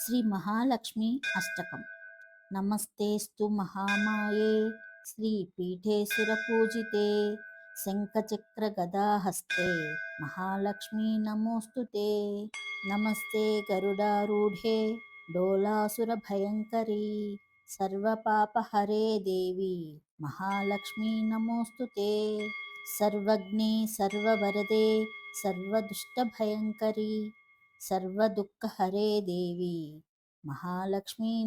శ్రీ మహాలక్ష్మి అష్టకం. నమస్తేస్తు మహామాయే శ్రీ పీఠే సురపూజితే శంఖచక్ర గదాహస్తే మహాలక్ష్మి నమోస్తుతే నమస్తే గరుడారూఢే డోలాసుర భయంకరీ సర్వపాపహరే దేవి మహాలక్ష్మి నమోస్తుతే సర్వజ్ఞే సర్వవరదే సర్వదుష్ట భయంకరీ సర్వదుఃఖహరే దేవి. మహాలక్ష్మీ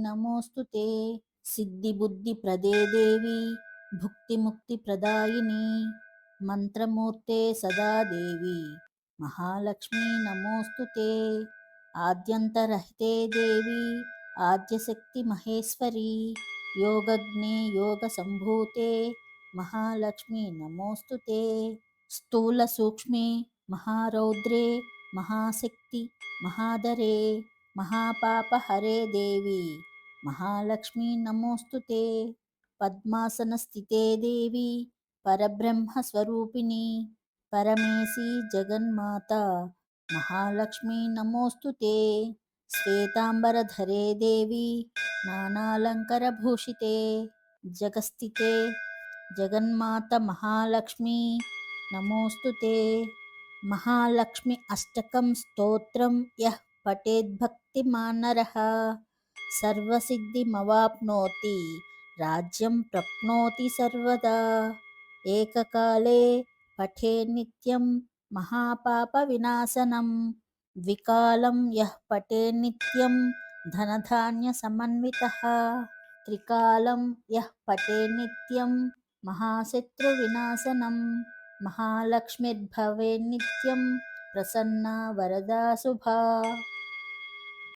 సిద్ధి బుద్ధి ప్రదే దేవి. భుక్తి ముక్తి ప్రదాయిని. మంత్రమూర్తే సదా దేవి. మహాలక్ష్మీ నమోస్తుతే ఆద్యంతరహితే దేవి. ఆద్యశక్తి మహేశ్వరి. యోగజ్ఞే యోగ సంభూతే మహాలక్ష్మి నమోస్తుతే స్థూల సూక్ష్మే మహారౌద్రే మహాశక్తి మహాదరే మహాపాప హరే దేవి మహాలక్ష్మీ నమోస్తుతే పద్మాసన స్థితే దేవి పరబ్రహ్మస్వరూపిణి పరమేశి జగన్మాత మహాలక్ష్మీ నమోస్తుతే శ్వేతాంబరధరే దేవి నానాలంకరభూషితే జగస్థితే జగన్మాత మహాలక్ష్మీ నమోస్తుతే మహాలక్ష్మి అష్టకం స్తోత్రం యః పఠేద్భక్తిమాన్నరः సర్వసిద్ధిమవాప్నోతి రాజ్యం ప్రప్నోతి సర్వదా. ఏకకాలే పఠే నిత్యం మహాపాప వినాశనం ద్వికాలం యః పఠే నిత్యం ధనధాన్య సమన్విత త్రికాలం యః పఠే నిత్యం మహాశత్రు వినాశనం నిత్యం ప్రసన్నా వరదా శుభా